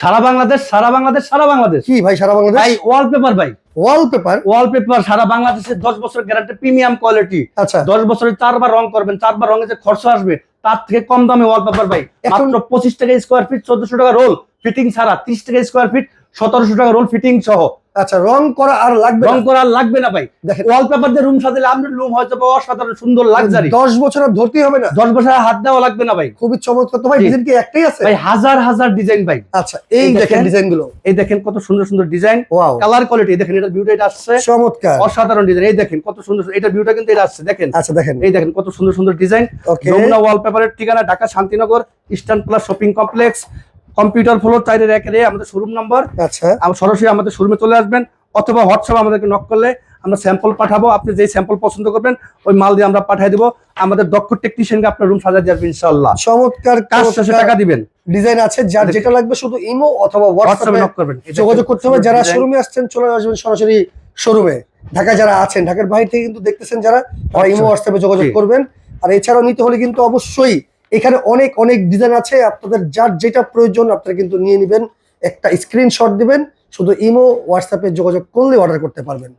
সারা বাংলাদেশ সারা বাংলাদেশ সারা বাংলাদেশ। কি ভাই সারা বাংলাদেশ? ভাই ওয়ালপেপার ভাই। ওয়াল পেপার সারা বাংলাদেশে দশ বছর গ্যারান্টি প্রিমিয়াম কোয়ালিটি আচ্ছা। দশ বছরে চারবার রং করবেন চারবার রঙে যে খরচ আসবে তার থেকে কম দামে ওয়ালপেপার ভাই। এখন- মাত্র পঁচিশ টাকা স্কোয়ার ফিট চোদ্দশো টাকা রোল ফিটিং সারা তিরিশ টাকা স্কোয়ার ফিট সতেরোশো টাকা রোল ফিটিং সহ। আচ্ছা রং করা আর লাগবে রং করা আর লাগবে না ভাই। দেখেন। ওয়ালপেপার দিয়ে রুম সাজালে আপনার রুম হয়তো বা অসাধারণ সুন্দর লাক্সারি দশ বছর আর ধরতেই হবে না। দশ বছর হাত দেওয়া লাগবে না ভাই। খুবই চমৎকার। তো ভাই ডিজাইন কি একটাই আছে? ভাই হাজার হাজার ডিজাইন ভাই। আচ্ছা এই দেখেন। ডিজাইনগুলো। এই দেখেন কত সুন্দর সুন্দর ডিজাইন ওয়াও কালার কোয়ালিটি দেখেন এটা বিউটি এটা আসছে। চমৎকার। অসাধারণ ডিজাইন এই দেখেন কত সুন্দর এটা বিউটা কিন্তু এটা আসছে দেখেন। আচ্ছা দেখেন। এই দেখেন কত সুন্দর সুন্দর ডিজাইন যমুনা ওয়ালপেপারের ঠিকানা Dhaka Shantinagar eastern plus shopping complex computer floor চাইরে একের আমাদের শোরুম নাম্বার আচ্ছা। সরাসরি আমাদের শোরুমে চলে আসবেন অথবা হোয়াটসঅ্যাপ আমাদেরকে নক করলে আমরা স্যাম্পল পাঠাবো আপনি যেই স্যাম্পল পছন্দ করবেন ওই মাল দিয়ে আমরা পাঠিয়ে দিব। আমাদের দক্ষ টেকনিশিয়ানকে আপনার রুম সাজা দিয়ে আসবে ইনশাল্লাহ চমৎকার কাজ শেষে টাকা দিবেন। ডিজাইন আছে যার যেটা লাগবে শুধু ইমো অথবা হোয়াটসঅ্যাপে নক করবেন। যোগাযোগ করতে হবে। যারা। শোরুমে আসছেন চলে আসবেন সরাসরি শোরুমে ঢাকা যারা আছেন ঢাকার বাইরে থেকে কিন্তু দেখতেছেন যারা ইমো আচ্ছা। হোয়াটসঅ্যাপে যোগাযোগ করবেন। আর এছাড়াও নিতে হলে কিন্তু অবশ্যই এখানে অনেক অনেক ডিজাইন আছে। আপনাদের যার যেটা প্রয়োজন, আপনারা কিন্তু নিয়ে নেবেন। একটা স্ক্রিনশট দিবেন। শুধু ইমো হোয়াটসঅ্যাপে যোগাযোগ করলে অর্ডার করতে পারবেন।